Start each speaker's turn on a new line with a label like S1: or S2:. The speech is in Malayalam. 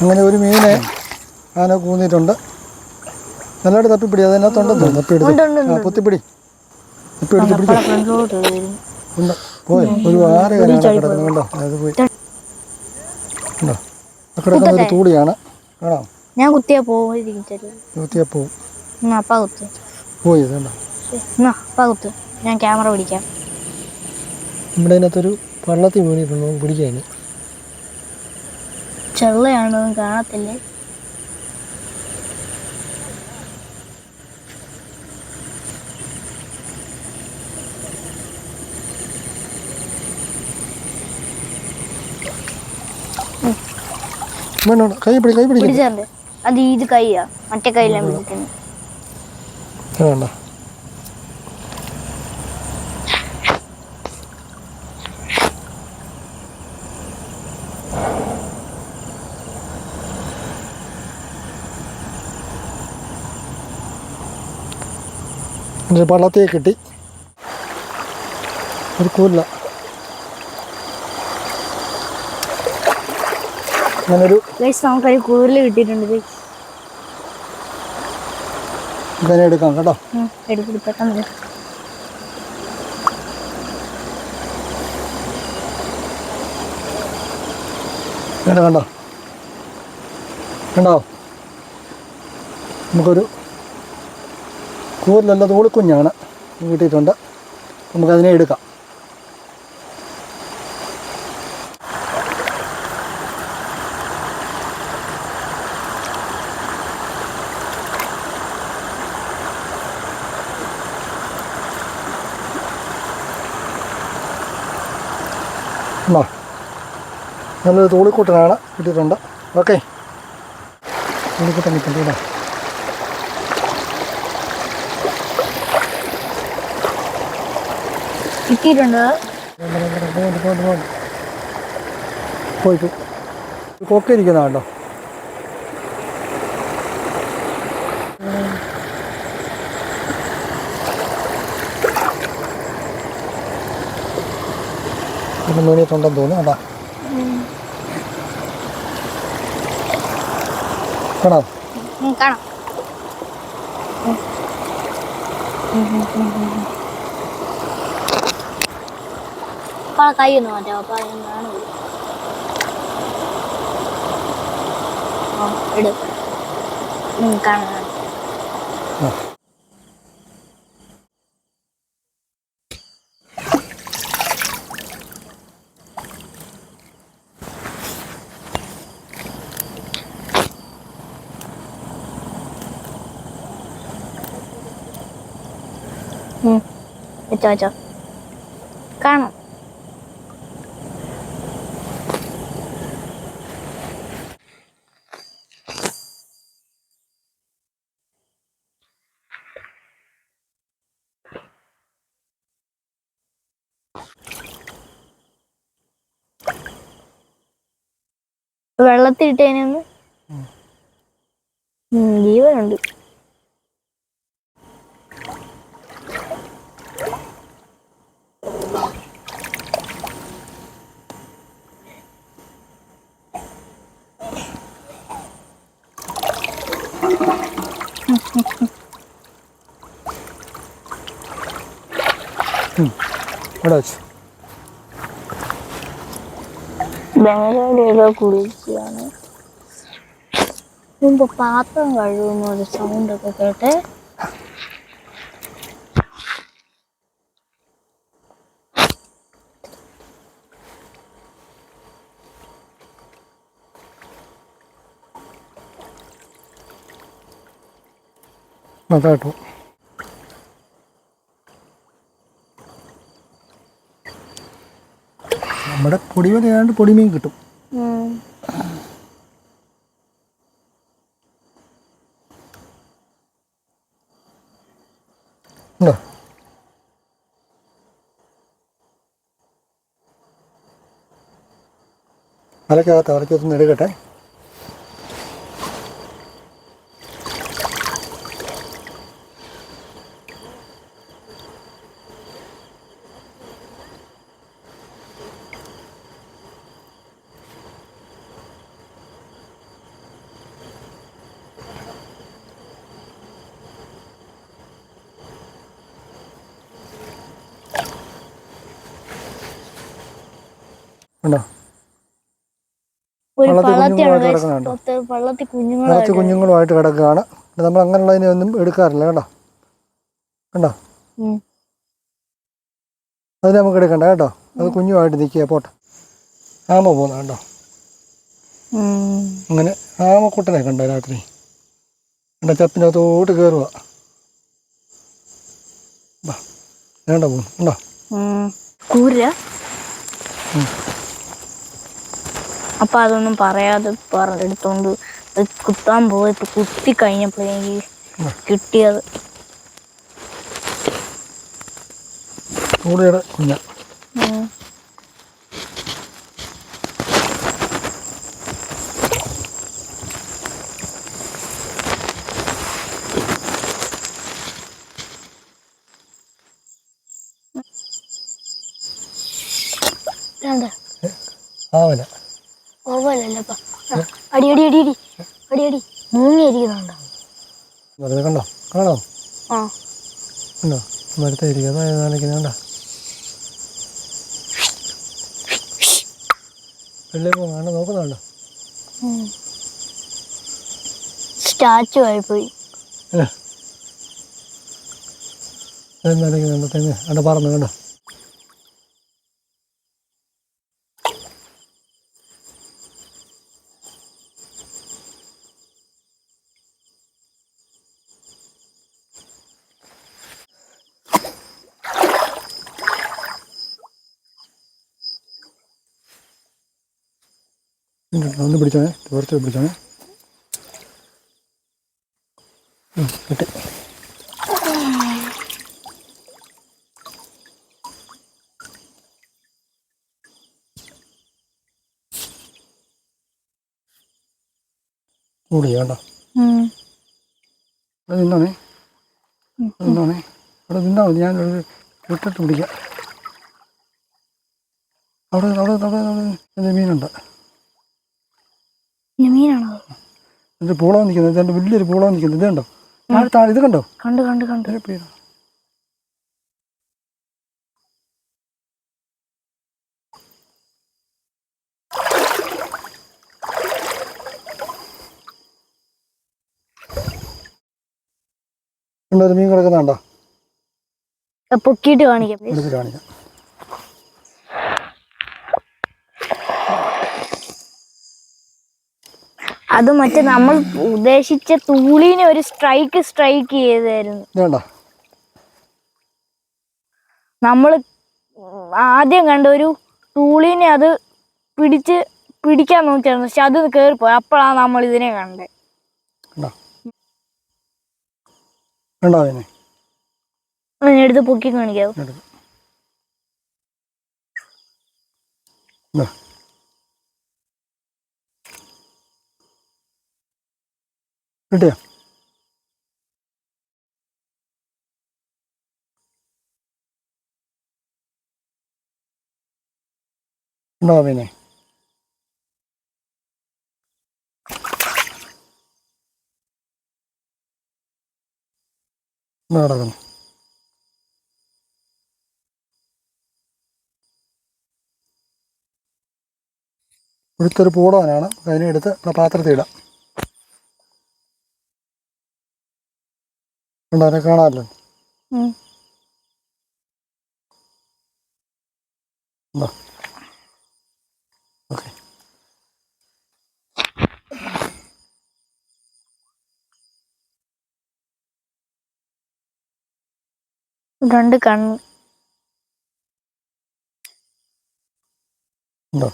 S1: അങ്ങനെ ഒരു മീനെ ആന കൂന്നിട്ടുണ്ട് നല്ലതായിട്ട് തപ്പിപ്പിടി അതിനകത്തുണ്ടെന്ന് തപ്പിയെടുത്ത്. പൊത്തിപ്പിടി. തപ്പി പിടിച്ചു ഉണ്ട് പോയി. ഒരു ആറ് കനാണ് കിടക്കുന്നത്? കണ്ടോ അത് പോയി. ഉണ്ടോ? കിടക്കുന്ന ഒരു തൂടിയാണ് കാണാം.
S2: ഞാൻ കുത്തിയാ
S1: പോവും
S2: കുത്തിയാ പോവും.
S1: പോയി
S2: ഞാൻ ക്യാമറ പിടിക്കാം.
S1: നമ്മുടെ അതിനകത്തൊരു പള്ളത്തിൽ വീണിട്ടുണ്ട്? നമുക്ക് പിടിക്കാൻ
S2: ചെള്ളയാണോ കാണത്തില്ലേ?
S1: വേണ്ട കൈ പിടി കൈ പിടിക്കും.
S2: അത് ഇത് കൈയാ. മറ്റേ കൈയിലാണ് പിടിക്കുന്നത്
S1: വേണ്ട. എന്നിട്ട് പള്ളത്തെ കിട്ടി. ഒരു കൂല്ല. അങ്ങനൊരു
S2: നമുക്കൊരു കൂടുതൽ കിട്ടിയിട്ടുണ്ട്
S1: ഇങ്ങനെ എടുക്കാം കേട്ടോ.
S2: എടുപ്പിടി പെട്ടെന്ന്
S1: വേണ്ട കണ്ടോ? കണ്ടോ? നമുക്കൊരു കൂരിലല്ല തോളിക്കുഞ്ഞാണ് കിട്ടിയിട്ടുണ്ട് നമുക്കതിനെ എടുക്കാം. നല്ലൊരു തോളിക്കൂട്ടനാണ്. കിട്ടിയിട്ടുണ്ട് ഓക്കെ. തോളിക്കൂട്ടൻ നിൽക്കണ്ട
S2: കിട്ടിയിട്ടുണ്ട്.
S1: പോയി പോയി കൊക്കെ ഇരിക്കുന്ന കണ്ടോ? ഇത് മേണിയിട്ടുണ്ടെന്ന് തോന്നുന്നു അതാ
S2: ഉം, കാണാം. അപ്പ കൈ ഒന്ന് മാറ്റാം എന്നാണ് ഇട് ഉം, കാണാം. വെച്ചോ വെച്ചോ കാണാം വെള്ളത്തിലിട്ടതിനൊന്ന് ജീവനുണ്ട്.
S1: ഇവിടെ വെച്ച്.
S2: ബംഗാളിയൊക്കെ കുളിക്കുകയാണ് മുമ്പ് പാത്രം സൗണ്ട് ഒക്കെ കേട്ടെ.
S1: അതാട്ടോ നമ്മുടെ പൊടിമീൻ ഏതാണ്ട് പൊടിമീൻ കിട്ടും. ഉണ്ടോ? അലക്കകത്ത് അലക്കകത്തൊന്ന് എടുക്കട്ടെ. ഉണ്ടോ?
S2: ഒരു പള്ളത്തിയാണ്
S1: കുഞ്ഞുങ്ങളുമായിട്ട് കിടക്കുകയാണ്. നമ്മൾ അങ്ങനെയുള്ളതിനെ ഒന്നും എടുക്കാറില്ല കേട്ടോ? കണ്ടോ. അത് നമുക്ക് എടുക്കണ്ട കേട്ടോ? അത് കുഞ്ഞുമായിട്ട് നിൽക്കുക പോട്ടെ. ആമ പോകുന്ന
S2: കേട്ടോ.
S1: അങ്ങനെ ആമക്കുട്ടനെ കണ്ടോ രാത്രി? കണ്ട ചപ്പിനകത്തോട്ട് കയറുക വേണ്ട പോകുന്നു കണ്ടോ.
S2: കൂര. അപ്പൊ അതൊന്നും പറയാതെ പറഞ്ഞെടുത്തോണ്ട് അത് കുത്താൻ പോയി കുത്തി കഴിഞ്ഞപ്പോഴെങ്കിൽ കിട്ടിയത്.
S1: ആവില്ല കുഞ്ഞ. ആവല
S2: അടി അടി അടി അടി. അടി അടി. മൂങ്ങിയിരിക്കുന്നുണ്ടോ.
S1: വെറുതെ കണ്ടോ? കാണോ
S2: ആ.
S1: വെള്ളി പോകാണ്ട് നോക്കുന്നുണ്ടോ?
S2: സ്റ്റാച്ചു ആയിപ്പോയി.
S1: തെങ്ങ് തെങ്ങ് അവിടെ പറന്നു കണ്ടോ? ഒന്ന് പിടിച്ചോണേ തോർത്ത് പിടിച്ചോണേ ഉം, കിട്ടി കൂടി വേണ്ട. അവിടെ നിന്നോണേ നിന്നോണേ അവിടെ നിന്നാൽ മതി ഞാൻ വിട്ടിട്ട് പിടിക്കാം അവിടെ അവിടെ അവിടെ അവിടെ എന്റെ മീനുണ്ട്
S2: മീനാണോ?
S1: എന്റെ പൂളം നിൽക്കുന്നത് ഇതുണ്ട് വലിയൊരു പൂളം നിൽക്കുന്നത് ഇത് കണ്ടോ താഴെ താഴെ ഇത് കണ്ടോ?
S2: കണ്ടു കണ്ടു കണ്ടു.
S1: ഒരു മീൻ കിടക്കുന്നുണ്ടോ?
S2: പൊക്കിയിട്ട് കാണിക്കാം.
S1: കാണിക്കാം.
S2: അത് മറ്റേ നമ്മൾ ഉദ്ദേശിച്ച തൂളിനെ ഒരു സ്ട്രൈക്ക് സ്ട്രൈക്ക് ചെയ്തായിരുന്നു
S1: നമ്മൾ
S2: നമ്മൾ ആദ്യം കണ്ട ഒരു തൂളിനെ അത് പിടിച്ച് പിടിക്കാൻ നോക്കിയായിരുന്നു. പക്ഷെ അത് കയറിപ്പോയി അപ്പോഴാണ് നമ്മൾ ഇതിനെ കണ്ടത്. എടുത്ത് പൊക്കി കാണിക്കാവോ
S1: എടുത്ത് ഇതാ. കിട്ടിയോ? ഉണ്ടോ പിന്നെ? നടക്കുന്നു ഇവിടുത്തെ ഒരു പൂടവനാണ്. അതിനെ എടുത്ത് പാത്രത്തിൽ ഇടാം. ഉണ്ടോ അതിനെ കാണാമല്ലോ. ഓക്കെ.
S2: രണ്ട് കണ്ണ്
S1: ഉണ്ടോ